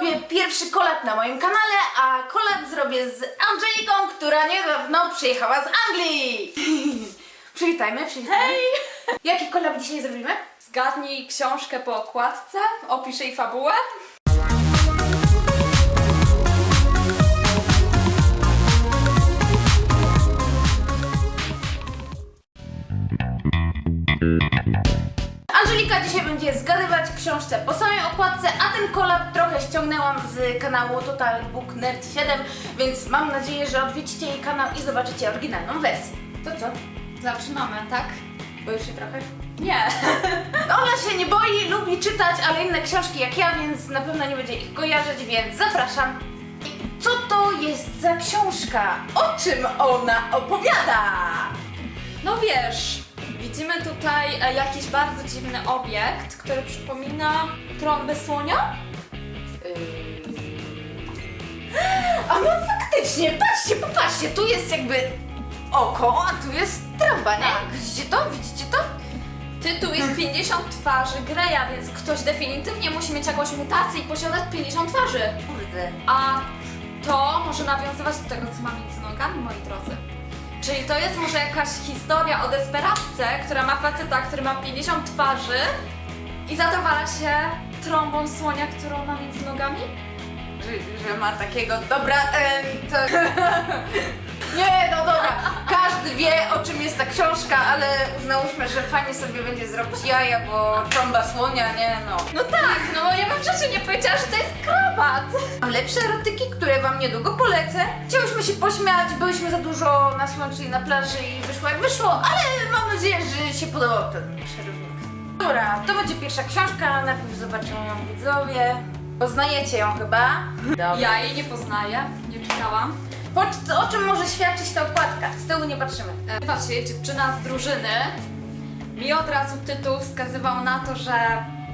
robię pierwszy kolab na moim kanale, a kolab zrobię z Angeliką, która niedawno przyjechała z Anglii. Przywitajmy, przywitajmy. Hej! Jaki kolab dzisiaj zrobimy? Zgadnij książkę po okładce, opisz jej fabułę. Dzisiaj będzie zgadywać książce po samej okładce, a ten kolab trochę ściągnęłam z kanału Total Book Nerd 7, więc mam nadzieję, że odwiedzicie jej kanał i zobaczycie oryginalną wersję. To co? Zaczynamy, tak? Boisz się trochę? Nie. Ola się nie boi, lubi czytać, ale inne książki jak ja, więc na pewno nie będzie ich kojarzyć, więc zapraszam. I Co to jest za książka? O czym ona opowiada? No wiesz, widzimy tutaj e, jakiś bardzo dziwny obiekt, który przypomina trąbę słonia. A no faktycznie, patrzcie, popatrzcie, tu jest jakby oko, a tu jest trąba, nie? Tak. Widzicie to? Widzicie to? Tytuł jest 50 twarzy Greya, więc ktoś definitywnie musi mieć jakąś mutację i posiadać 50 twarzy. Kurde. A to może nawiązywać do tego, co ma między nogami, moi drodzy. Czyli to jest może jakaś historia o desperatce, która ma faceta, który ma 50 twarzy i zadowala się trąbą słonia, którą ma między nogami? Że, że ma takiego, dobra, em, to... Nie, no dobra, każdy wie o czym jest ta książka, ale uznałśmy, że fajnie sobie będzie zrobić jaja, bo trąba słonia, nie no. No tak, no ja bym w życiu nie powiedziała, że to jest krabat. Mam lepsze erotyki, które wam niedługo polecę. Chciałyśmy się pośmiać, byliśmy za dużo na słońcu i na plaży i wyszło jak wyszło, ale mam nadzieję, że się podobał ten przerywnik. Dobra, to będzie pierwsza książka, najpierw zobaczą ją widzowie. Poznajecie ją chyba? Dobra. Ja jej nie poznaję, nie czytałam. Po, o czym może świadczyć ta okładka? Z tyłu nie patrzymy. E, Patrzcie, dziewczyna z drużyny. Mi od razu tytuł wskazywał na to, że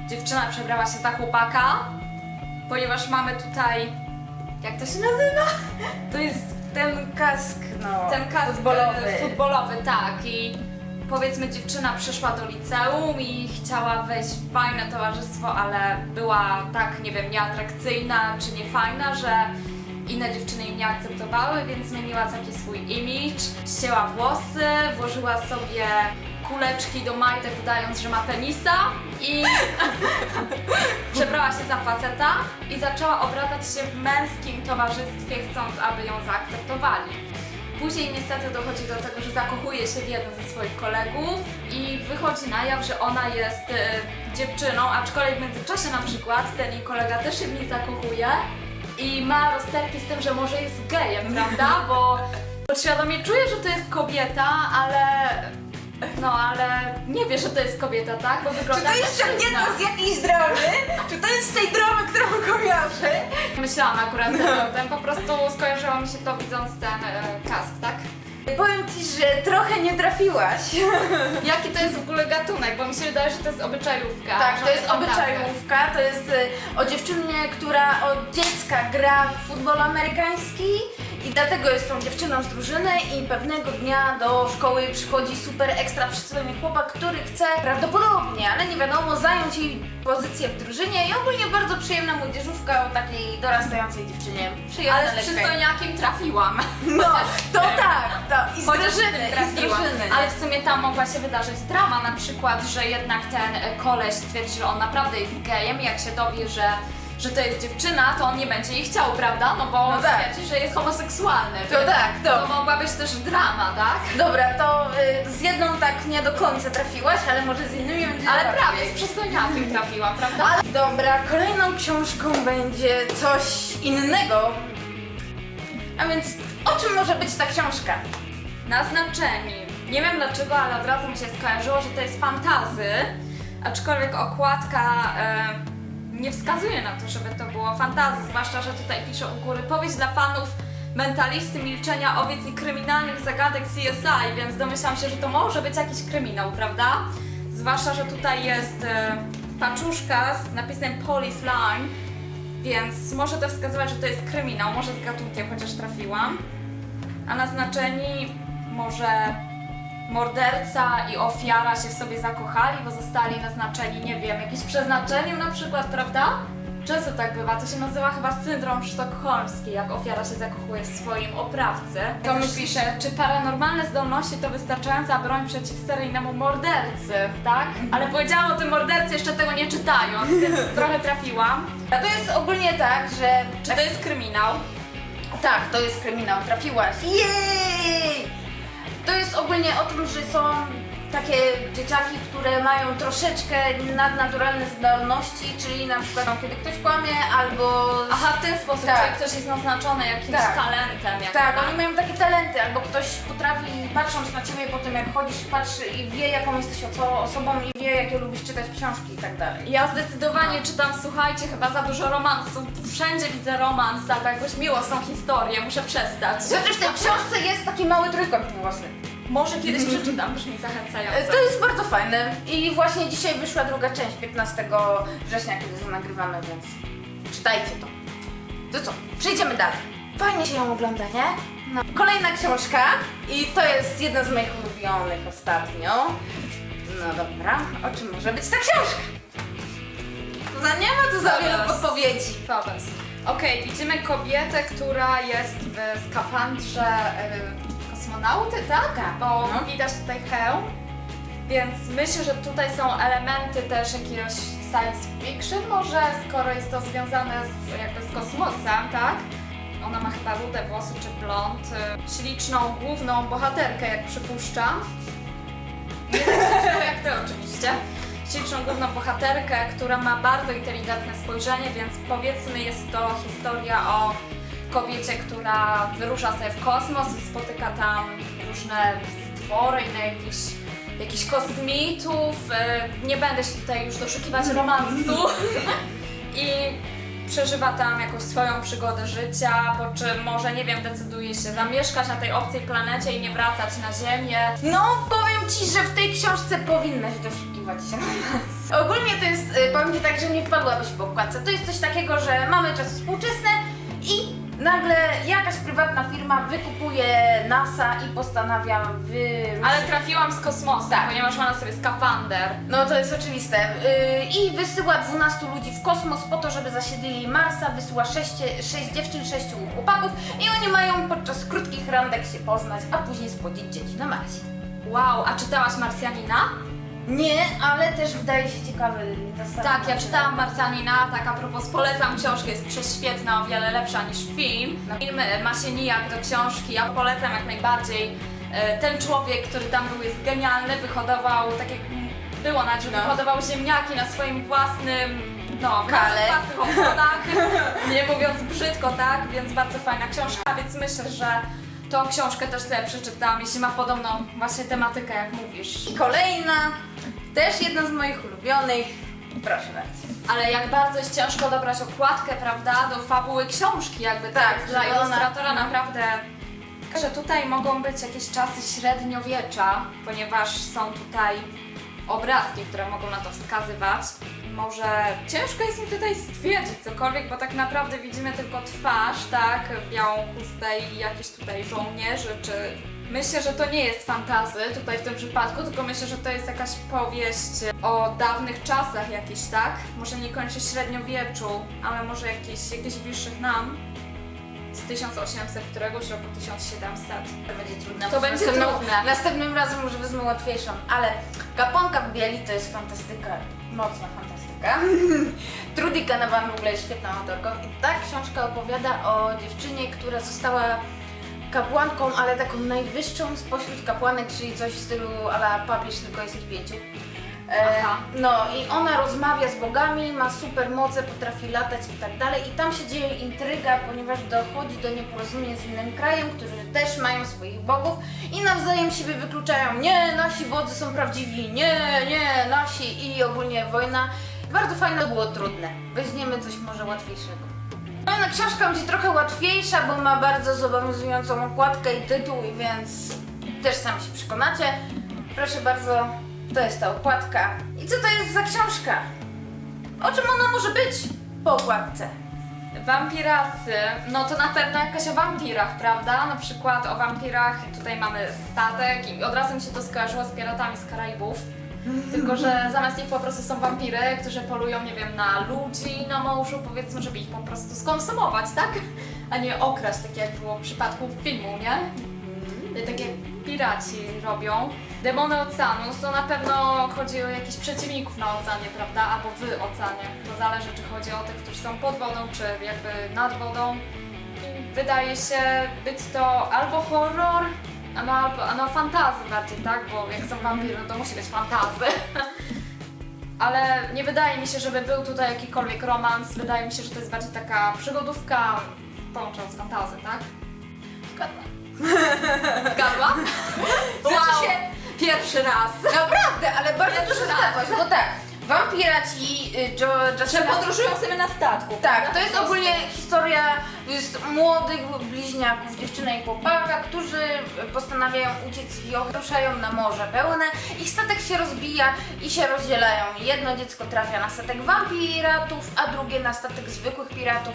dziewczyna przebrała się za chłopaka, ponieważ mamy tutaj. Jak to się nazywa? To jest ten kask, no, Ten kask futbolowy. e, futbolowy, tak. I powiedzmy, dziewczyna przyszła do liceum i chciała wejść w fajne towarzystwo, ale była tak, nie wiem, nieatrakcyjna czy niefajna, że inne dziewczyny jej nie akceptowały, więc zmieniła taki swój image. Ścięła włosy, włożyła sobie kuleczki do majtek, udając, że ma penisa i przebrała się za faceta i zaczęła obracać się w męskim towarzystwie, chcąc, aby ją zaakceptowali. Później niestety dochodzi do tego, że zakochuje się w jednym ze swoich kolegów i wychodzi na jaw, że ona jest e, dziewczyną, aczkolwiek w międzyczasie na przykład ten jej kolega też się w niej zakochuje i ma rozterki z tym, że może jest gejem, prawda? Bo podświadomie czuje, że to jest kobieta, ale no ale nie wie, że to jest kobieta, tak? Bo Czy wygląda to jest jak mężczyzna. ściągnięte z jakiejś dramy? Czy to jest z tej dramy, którą kojarzę? Myślałam akurat o tym, po prostu skojarzyło mi się to widząc ten e, kask, tak? Powiem Ci, że trochę nie trafiłaś. Jaki to jest w ogóle gatunek? Bo mi się wydaje, że to jest obyczajówka. Tak, to jest obyczajówka, to jest y, o dziewczynie, która od dziecka gra w futbol amerykański i dlatego jest tą dziewczyną z drużyny i pewnego dnia do szkoły przychodzi super ekstra przystojny chłopak, który chce prawdopodobnie, ale nie wiadomo, zająć jej pozycję w drużynie i ogólnie bardzo przyjemna młodzieżówka o takiej dorastającej dziewczynie. Przyjemna Ale z lekka. przystojniakiem trafiłam. No, to tak, to i z Chociaż drużyny, i z trafiłam. drużyny. Ale w sumie tam mogła się wydarzyć drama, na przykład, że jednak ten e, koleś stwierdzi, że on naprawdę jest gejem i jak się dowie, że, że to jest dziewczyna, to on nie będzie jej chciał, prawda? No bo No tak. stwierdzi, że jest homoseksualny. To więc tak, to. To mogła być też drama, tak? Dobra, to y, z jedną tak nie do końca trafiłaś, ale może z innymi będzie Ale łatwiej. prawie z przystojniakiem trafiłam, prawda? Ale dobra, kolejną książką będzie coś innego. A więc o czym może być ta książka? Naznaczeni. Nie wiem dlaczego, ale od razu mi się skojarzyło, że to jest fantazy, aczkolwiek okładka e, nie wskazuje na to, żeby to było fantazy, zwłaszcza, że tutaj pisze u góry powieść dla fanów mentalisty, milczenia owiec i kryminalnych zagadek CSI, więc domyślam się, że to może być jakiś kryminał, prawda? Zwłaszcza, że tutaj jest e, paczuszka z napisem Police Line, więc może to wskazywać, że to jest kryminał, może z gatunkiem, chociaż trafiłam. A naznaczeni może morderca i ofiara się w sobie zakochali, bo zostali naznaczeni, nie wiem, jakimś przeznaczeniem na przykład, prawda? Często tak bywa, to się nazywa chyba syndrom sztokholmski, jak ofiara się zakochuje w swoim oprawcy. To mi pisze, czy paranormalne zdolności to wystarczająca broń przeciw seryjnemu mordercy, tak? Ale powiedziałam o tym mordercy jeszcze tego nie czytając, więc trochę trafiłam. A to jest ogólnie tak, że... Czy to jest kryminał? Tak, to jest kryminał, trafiłaś. Jej! To jest ogólnie o tym, że są takie dzieciaki, które mają troszeczkę nadnaturalne zdolności, czyli na przykład no, kiedy ktoś kłamie albo... Aha, w ten sposób, Tak. czyli ktoś jest naznaczony jakimś Tak. talentem. jakby, Tak, oni mają takie talenty, albo ktoś potrafi, patrząc na ciebie po tym jak chodzisz, patrzy i wie jaką jesteś oso- osobą i wie jakie lubisz czytać książki i tak dalej. Ja zdecydowanie czytam, słuchajcie, chyba za dużo romansów. Wszędzie widzę romans albo jakąś miłosną historię, muszę przestać. Chociaż w tej książce jest taki mały trójkąt miłosny. Może kiedyś przeczytam, brzmi zachęcająco. To jest bardzo fajne i właśnie dzisiaj wyszła druga część, 15 września, kiedy to nagrywamy, więc czytajcie to. To co, przejdziemy dalej. Fajnie się ją ogląda, nie? No. Kolejna książka i to jest jedna z moich ulubionych ostatnio. No dobra, o czym może być ta książka? No nie ma tu za wiele Zaraz. podpowiedzi. Okej, widzimy kobietę, która jest w skafandrze y, kosmonauty, tak? Tak. Bo No. widać tutaj hełm, więc myślę, że tutaj są elementy też jakiegoś science fiction może, skoro jest to związane z, jakby z kosmosem, tak? Ona ma chyba rude włosy czy blond, y, śliczną główną bohaterkę, jak przypuszczam. Nie tak jak ty oczywiście. Śliczną główną bohaterkę, która ma bardzo inteligentne spojrzenie, więc powiedzmy jest to historia o kobiecie, która wyrusza sobie w kosmos i spotyka tam różne stwory i na jakichś jakichś kosmitów. E, Nie będę się tutaj już doszukiwać romansu. I przeżywa tam jakąś swoją przygodę życia, po czym może, nie wiem, decyduje się zamieszkać na tej obcej planecie i nie wracać na Ziemię. No, powiem Ci, że w tej książce powinnaś doszukiwać się nas. Ogólnie to jest, y, powiem Ci tak, że nie wpadłabyś po okładce. To jest coś takiego, że mamy czasy współczesne i nagle jakaś prywatna firma wykupuje NASA i postanawia wyruszyć. Ale trafiłam z kosmosu, Tak. ponieważ ma na sobie skafander. No to jest oczywiste. Y, I wysyła 12 ludzi w kosmos po to, żeby zasiedlili Marsa, wysyła 6, 6 dziewczyn, 6 chłopaków i oni mają podczas krótkich randek się poznać, a później spłodzić dzieci na Marsie. Wow, a czytałaś Marsjanina? Nie, ale też wydaje się ciekawy. Tak, ja czytałam Marsjanina, tak a propos polecam książkę, jest prześwietna, o wiele lepsza niż film. Film e, ma się nijak do książki, ja polecam jak najbardziej. E, Ten człowiek, który tam był jest genialny, wyhodował, tak jak było na że No. wyhodował ziemniaki na swoim własnym, no, Kale. własnych obchodach, nie mówiąc brzydko, tak, więc bardzo fajna książka, więc myślę, że tą książkę też sobie przeczytam, jeśli ma podobną właśnie tematykę, jak mówisz. I kolejna, też jedna z moich ulubionych. Proszę bardzo. Ale jak bardzo jest ciężko dobrać okładkę, prawda, do fabuły książki, jakby Tak, tak, dla ilustratora no. naprawdę. Że tutaj mogą być jakieś czasy średniowiecza, ponieważ są tutaj obrazki, które mogą na to wskazywać. Może ciężko jest mi tutaj stwierdzić cokolwiek, bo tak naprawdę widzimy tylko twarz, tak, białą chustę i jakieś tutaj żołnierzy, czy... Myślę, że to nie jest fantazy tutaj w tym przypadku, tylko myślę, że to jest jakaś powieść o dawnych czasach jakiś, tak? Może niekoniecznie średniowieczu, ale może jakieś, jakieś bliższych nam. Z 1800 któregoś roku 1700. To będzie trudne. To będzie Następnym- trudne. Następnym razem może wezmę łatwiejszą, ale Kaponka w bieli to jest fantastyka, mocna fantastyka. Trudy Canavan w ogóle jest świetną autorką i ta książka opowiada o dziewczynie, która została kapłanką, ale taką najwyższą spośród kapłanek, czyli coś w stylu ala papież, tylko jest ich pięciu. E, Aha. no i ona rozmawia z bogami, ma super moce, potrafi latać i tak dalej. I tam się dzieje intryga, ponieważ dochodzi do nieporozumień z innym krajem, którzy też mają swoich bogów i nawzajem siebie wykluczają. Nie, nasi wodzy są prawdziwi, nie, nie, i ogólnie wojna. Bardzo fajne, było trudne. Weźmiemy coś może łatwiejszego. Kolejna książka będzie trochę łatwiejsza, bo ma bardzo zobowiązującą okładkę i tytuł, więc też sami się przekonacie. Proszę bardzo, to jest ta okładka. I co to jest za książka? O czym ona może być po okładce? Wampiracy, no to na pewno jakaś o wampirach, prawda? Na przykład o wampirach, tutaj mamy statek i od razu mi się to skojarzyło z Piratami z Karaibów. Tylko, że zamiast nich po prostu są wampiry, którzy polują, nie wiem, na ludzi na morzu, powiedzmy, żeby ich po prostu skonsumować, tak? A nie okraść, tak jak było w przypadku filmu, nie? Tak jak piraci robią. Demony oceanu, to na pewno chodzi o jakichś przeciwników na oceanie, prawda? Albo w oceanie. To zależy, czy chodzi o tych, którzy są pod wodą, czy jakby nad wodą. I wydaje się być to albo horror, a no, a no fantazy bardziej, tak? Bo jak są wampiry, no to musi być fantazy. Ale nie wydaje mi się, żeby był tutaj jakikolwiek romans. Wydaje mi się, że to jest bardziej taka przygodówka połączona z fantazy, tak? Zgadła. Zgadła? Znaczy się, Pierwszy raz. naprawdę, ale bardzo dużo zgadłaś, bo tak, wampiraci y, jo, Że Justina... podróżują sobie na statku. Tak, to jest ogólnie historia jest młodych bliźniaków, dziewczyny i chłopaka, którzy postanawiają uciec wioch, ruszają na morze pełne, ich statek się rozbija i się rozdzielają. Jedno dziecko trafia na statek wampiratów, a drugie na statek zwykłych piratów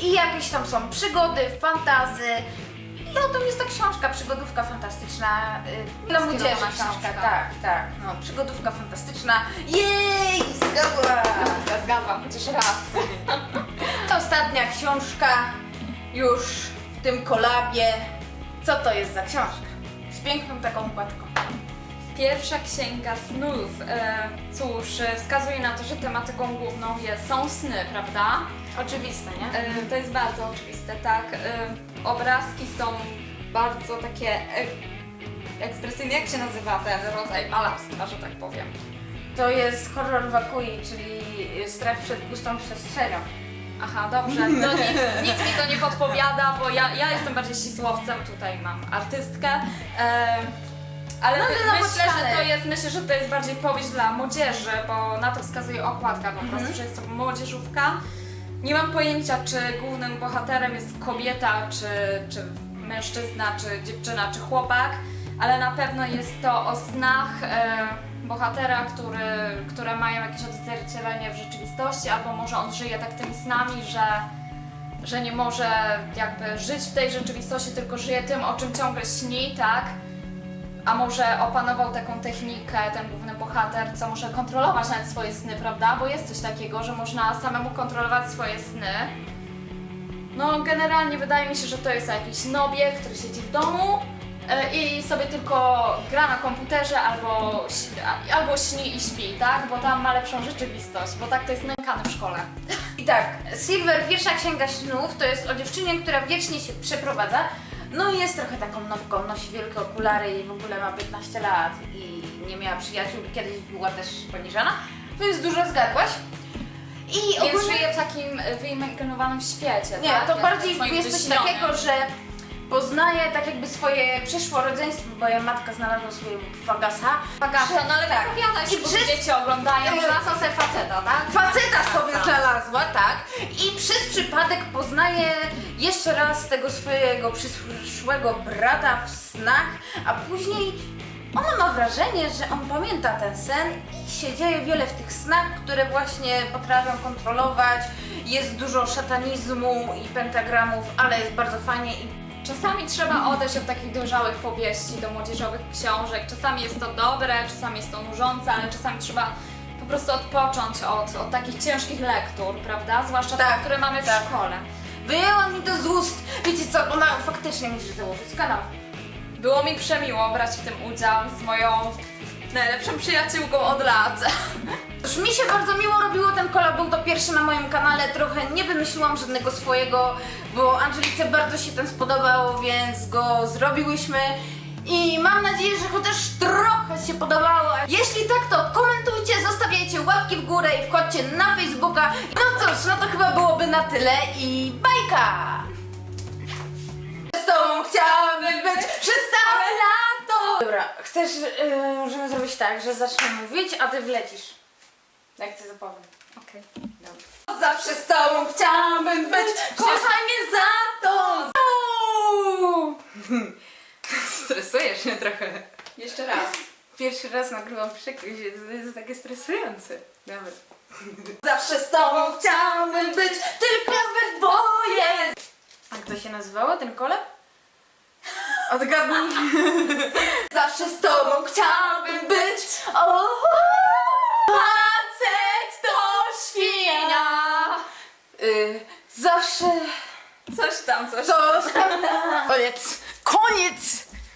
i jakieś tam są przygody, fantazy. I o tym jest ta książka, przygodówka fantastyczna, y, dla młodzieży książka, książka. tak, tak, no, przygodówka fantastyczna, jej, zgadła! Ja zgadłam, chociaż raz. To ostatnia książka już w tym kolabie. Co to jest za książka? Z piękną taką układką. Pierwsza księga snów. E, cóż, e, wskazuje na to, że tematyką główną jest, są sny, prawda? Oczywiste, nie? E, to jest bardzo oczywiste, tak. E, obrazki są bardzo takie ekspresyjne. Jak się nazywa ten rodzaj malarstwa, że tak powiem? To jest horror wakui, czyli strach przed pustą przestrzenią. Aha, dobrze. No nic, nic mi to nie podpowiada, bo ja, ja jestem bardziej ścisłowcem, tutaj mam artystkę. E, ale No, my, no, myślę, że to jest, myślę, że to jest bardziej powieść dla młodzieży, bo na to wskazuje okładka po prostu, Mhm. że jest to młodzieżówka. Nie mam pojęcia, czy głównym bohaterem jest kobieta, czy, czy mężczyzna, czy dziewczyna, czy chłopak, ale na pewno jest to o snach e, bohatera, który, które mają jakieś odzwierciedlenie w rzeczywistości, albo może on żyje tak tymi snami, że, że nie może jakby żyć w tej rzeczywistości, tylko żyje tym, o czym ciągle śni, tak? A może opanował taką technikę, ten główny bohater, co może kontrolować nawet swoje sny, prawda? Bo jest coś takiego, że można samemu kontrolować swoje sny. No, generalnie wydaje mi się, że to jest jakiś nobie, który siedzi w domu e, i sobie tylko gra na komputerze albo, albo śni i śpi, tak? Bo tam ma lepszą rzeczywistość, bo tak to jest nękany w szkole. I tak, Silver, pierwsza księga snów, to jest o dziewczynie, która wiecznie się przeprowadza. No i jest trochę taką nowką, nosi wielkie okulary i w ogóle ma 15 lat i nie miała przyjaciół, kiedyś była też poniżana, więc dużo zgadłaś. I Więc ogólnie... żyje w takim e, wyimaginowanym świecie, Nie, tak? to Jak bardziej swoim jest coś wyśnionym. takiego, że poznaje tak jakby swoje przyszłe rodzeństwo, bo jej matka znalazła swojego fagasa. Fagasa, no ale tak. wypowiadaj się, I bo przez- dzieci oglądają, Yy, znalazła sobie faceta, tak? I przez przypadek poznaje jeszcze raz tego swojego przyszłego brata w snach, a później ona ma wrażenie, że on pamięta ten sen i się dzieje wiele w tych snach, które właśnie potrafią kontrolować. Jest dużo szatanizmu i pentagramów, ale jest bardzo fajnie i Czasami trzeba odejść od takich dojrzałych powieści do młodzieżowych książek. Czasami jest to dobre, czasami jest to nużące, ale czasami trzeba po prostu odpocząć od, od takich ciężkich lektur, prawda? Zwłaszcza Tak, te, które mamy w tak. szkole. wyjęła mi to z ust. Wiecie co, ona faktycznie musi założyć kanał. Było mi przemiło brać w tym udział z moją najlepszą przyjaciółką od lat. Już mi się bardzo miło robiło ten kolab, był to pierwszy na moim kanale, trochę nie wymyśliłam żadnego swojego, bo Angelice bardzo się ten spodobał, więc go zrobiłyśmy. I mam nadzieję, że chociaż trochę się podobało. Jeśli tak, to w wchodźcie na Facebooka. No cóż, no to chyba byłoby na tyle i bajka! Z tobą chciałabym być przez całe lato! Dobra, chcesz, yy, możemy zrobić tak, że zacznę mówić, a ty wlecisz. Jak ty zapowiem. Okej. Zawsze z tobą chciałabym być, kochaj mnie za to! Stresujesz mnie trochę. Jeszcze raz. Pierwszy raz nagrywam przekryć, to jest takie stresujące. Dobra. Zawsze z tobą chciałabym być, tylko we dwoje! A kto się nazywało ten koleb? Odgadnij. Zawsze z tobą chciałbym być. O, Facet to świnia! y, zawsze Coś tam, coś tam. Koniec. Koniec.